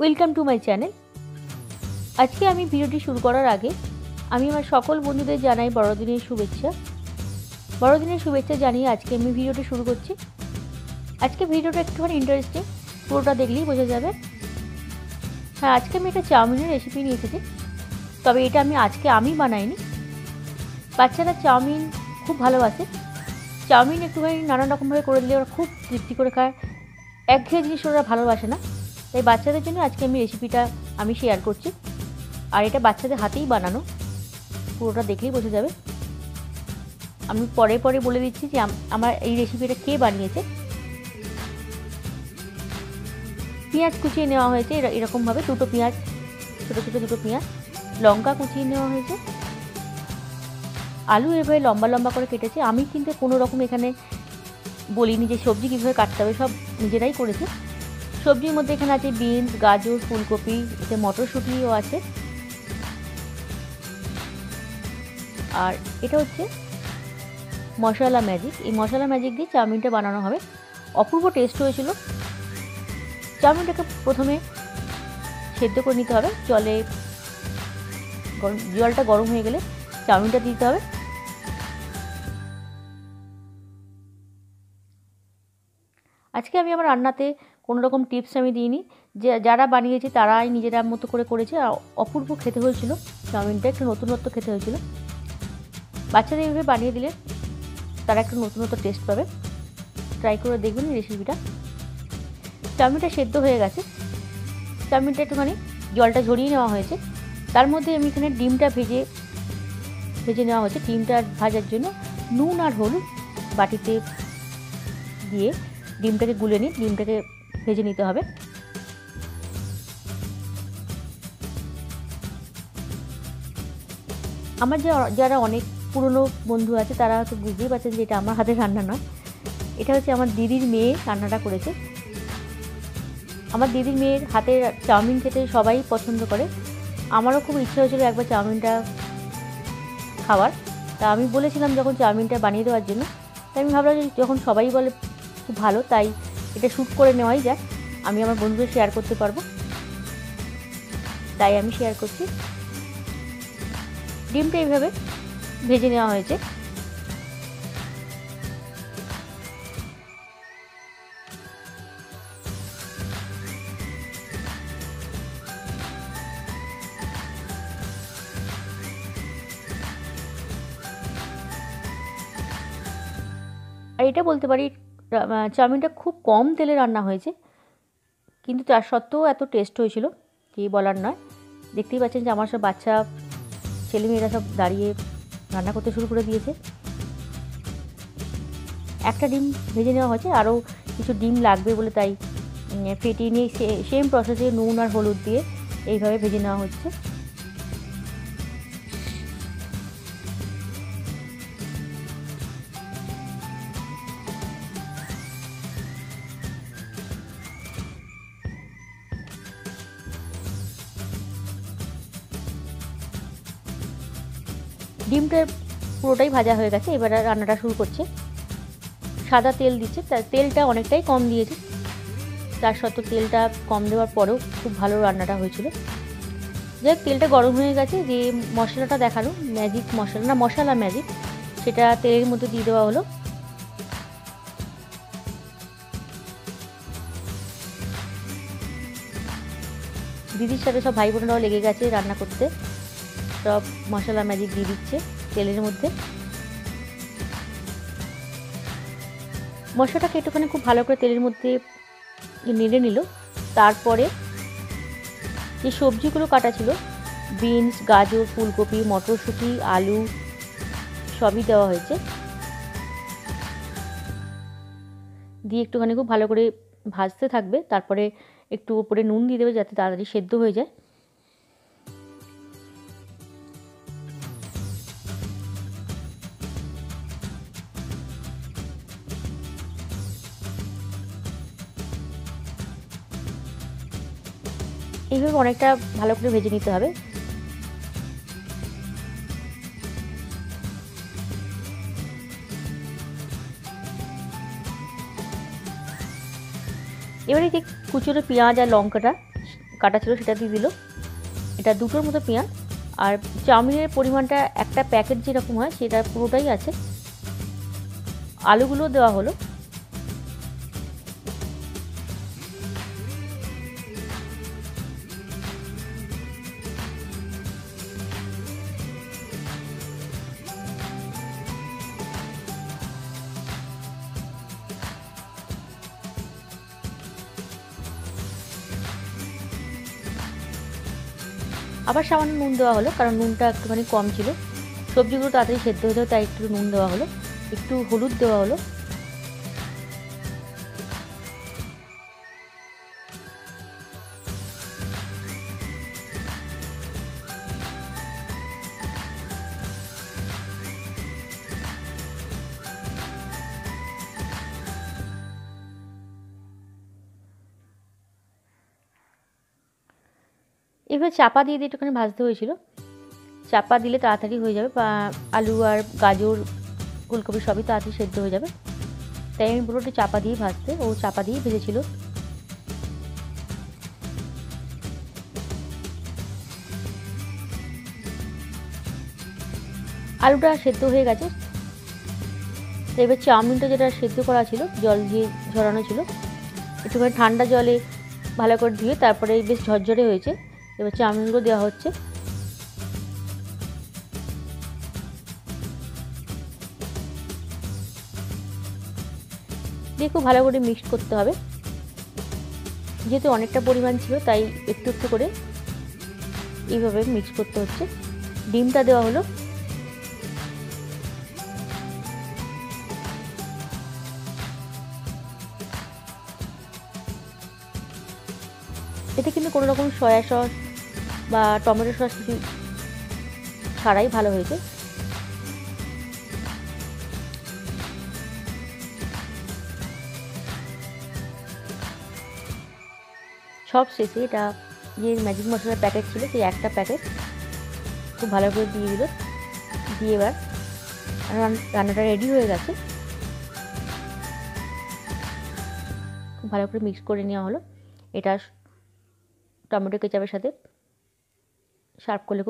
Welcome to my channel আজকে আমি ভিডিওটি শুরু করার আগে আমি আমার সকল বন্ধুদের জানাই বড়দিনের শুভেচ্ছা। বড়দিনের শুভেচ্ছা জানিয়ে আজকে আমি ভিডিওটি শুরু করছি। আজকে ভিডিওটা একটুখানি ইন্টারেস্টিং পুরোটা দেখলেই বোঝা যাবে। হ্যাঁ আজকে আমি একটা চাউমিনের রেসিপি নিয়ে এসেছি। তবে এটা আমি আজকে আমি বানাইনি। বাচ্চারা চাউমিন খুব ভালোবাসে। চাউমিন একটুখানি নানান রকমভাবে করে দিলে ওরা খুব তৃপ্তি করে খায়। একঘেয়ে জিনিস ওরা ভালোবাসে না। তাই বাচ্চাদের জন্য আজকে আমি রেসিপিটা আমি শেয়ার করছি। আর এটা বাচ্চাদের হাতেই বানানো। পুরোটা দেখলেই বোঝা যাবে। আমি পরে পরে বলে দিচ্ছি যে আমার এই রেসিপিটা কে বানিয়েছে। পেঁয়াজ কুচিয়ে নেওয়া হয়েছে। এরকমভাবে দুটো পেঁয়াজ, ছোটো ছোটো দুটো পেঁয়াজ। লঙ্কা কুচিয়ে নেওয়া হয়েছে। আলু এভাবে লম্বা লম্বা করে কেটেছে। আমি কিন্তু কোনো রকম এখানে বলিনি যে সবজি কীভাবে কাটতে হবে। সব নিজেরাই করেছে। সবজির মধ্যে এখানে আছে বিনস, গাজর, ফুলকপি, এতে মটরশুঁটিও আছে। আর এটা হচ্ছে মশলা ম্যাজিক। এই মশলা ম্যাজিক দিয়ে চাউমিনটা বানানো হবে। অপূর্ব টেস্ট হয়েছিল। চাউমিনটাকে প্রথমে সেদ্ধ করে নিতে হবে। জলে গরম, জলটা গরম হয়ে গেলে চাউমিনটা দিতে হবে। আজকে আমি আমার রান্নাতে কোনো রকম টিপস আমি দিইনি। যে, যারা বানিয়েছে তারাই নিজেরা মতো করে করেছে। আর অপূর্ব খেতে হয়েছিল। চাউমিনটা একটু নতুনত্ব খেতে হয়েছিল। বাচ্চাদের এইভাবে বানিয়ে দিলে তারা একটু নতুনত্ব টেস্ট পাবে। ট্রাই করে দেখবেন রেসিপিটা চাউমিনটা সেদ্ধ হয়ে গেছে। চাউমিনটা একটুখানি জলটা ঝরিয়ে নেওয়া হয়েছে। তার মধ্যে আমি এখানে ডিমটা ভেজে ভেজে নেওয়া হয়েছে। ডিমটা ভাজার জন্য নুন আর হলুদ বাটিতে দিয়ে ডিমটাকে গুলে নিই। ডিমটাকে ভেজে নিতে হবে। আমার যারা অনেক পুরনো বন্ধু আছে, তারা হয়তো বুঝতেই পারছেন যে এটা আমার হাতের রান্না নয়। এটা হচ্ছে আমার দিদির মেয়ে রান্নাটা করেছে। আমার দিদির মেয়ের হাতের চাউমিন খেতে সবাই পছন্দ করে। আমারও খুব ইচ্ছা হয়েছিল একবার চাউমিনটা খাওয়ার। তা আমি বলেছিলাম যখন চাউমিনটা বানিয়ে দেওয়ার জন্য। তাই আমি ভাবলাম যে যখন সবাই বলে খুব ভালো, তাই এটা শ্যুট করে নেওয়াই যাক। আমি আমার বন্ধুদের শেয়ার করতে পারব। তাই আমি শেয়ার করছি। ডিমটা এইভাবে ভেজে নেওয়া হয়েছে। আর এটা বলতে পারি চাউমিনটা খুব কম তেলে রান্না হয়েছে, কিন্তু তার সত্ত্বেও এত টেস্ট হয়েছিল, কি বলার নয়। দেখতেই পাচ্ছেন যে আমার সব বাচ্চা, ছেলেমেয়েরা সব দাঁড়িয়ে রান্না করতে শুরু করে দিয়েছে। একটা ডিম ভেজে নেওয়া হয়েছে, আরও কিছু ডিম লাগবে বলে তাই ফেটিয়ে নিয়ে সেম প্রসেসে নুন আর হলুদ দিয়ে এইভাবে ভেজে নেওয়া হচ্ছে। ডিমটা পুরোটাই ভাজা হয়ে গেছে, এবার রান্নাটা শুরু করছে। সাদা তেল দিচ্ছে তার তেলটা অনেকটাই কম দিয়েছে। তার সত্ত্বেও তেলটা কম দেওয়ার পরেও খুব ভালো রান্নাটা হয়েছিল। যাই তেলটা গরম হয়ে গেছে, যে মশলাটা দেখাল ম্যাজিক মশলা, না মশলা ম্যাজিক সেটা তেলের মধ্যে দিয়ে দেওয়া হলো। দিদির সাথে সব ভাই বোনেরাও লেগে গেছে রান্না করতে। সব মশলা ম্যাজিক দিয়ে দিচ্ছে তেলের মধ্যে। মশলাটাকে একটুখানি খুব ভালো করে তেলের মধ্যে নেড়ে নিল। তারপরে যে সবজিগুলো কাটা ছিল বিনস গাজর, ফুলকপি, মটরশুঁটি, আলু, সবই দেওয়া হয়েছে। দিয়ে একটুখানি খুব ভালো করে ভাজতে থাকবে। তারপরে একটু উপরে নুন দিয়ে দেবে যাতে তাড়াতাড়ি সেদ্ধ হয়ে যায়। এইভাবে অনেকটা ভালো করে ভেজে নিতে হবে। এবারে যে কুচুরো পেঁয়াজ আর লঙ্কাটা কাটা ছিল সেটা দিয়ে দিল। এটা দুটোর মতো পেঁয়াজ। আর চাউমিনের পরিমাণটা একটা প্যাকেট যেরকম হয় সেটা পুরোটাই আছে। আলুগুলো দেওয়া হলো। আবার সামান্য নুন দেওয়া হলো, কারণ নুনটা একটুখানি কম ছিল। সবজিগুলো তাড়াতাড়ি সেদ্ধ হয়ে যাবে তাই একটু নুন দেওয়া হলো। একটু হলুদ দেওয়া হলো। এবার চাপা দিয়ে দিয়ে একটুখানি ভাজতে হয়েছিল। চাপা দিলে তাড়াতাড়ি হয়ে যাবে, বা আলু আর গাজর, ফুলকপি সবই তাড়াতাড়ি সেদ্ধ হয়ে যাবে। তাই আমি পুরোটা চাপা দিয়ে ভাজতে, ও চাপা দিয়েই ভেজেছিল। আলুটা সেদ্ধ হয়ে গেছে। তো এবার চাউমিনটা যেটা সেদ্ধ করা ছিল, জল দিয়ে ঝরানো ছিল। একটুখানি ঠান্ডা জলে ভালো করে ধুয়ে তারপরে বেশ ঝরঝরে হয়েছে। এবার চাউমিনগুলো দেওয়া হচ্ছে। দিয়ে খুব ভালো করে মিক্সড করতে হবে। যেহেতু অনেকটা পরিমাণ ছিল, তাই একটু একটু করে এইভাবে মিক্স করতে হচ্ছে। ডিমটা দেওয়া হলো। এতে কিন্তু কোনো রকম সয়া সস বা টমেটো সস ছাড়াই ভালো হয়েছে? সব শেষে এটা যে ম্যাজিক মশলার প্যাকেট ছিল, সেই একটা প্যাকেট খুব ভালো করে দিয়ে দিল। দিয়ে এবার রান্নাটা রেডি হয়ে গেছে। খুব ভালো করে মিক্স করে নেওয়া হলো। এটা টমেটো কেচাপের সাথে সার্ভ করলে খুব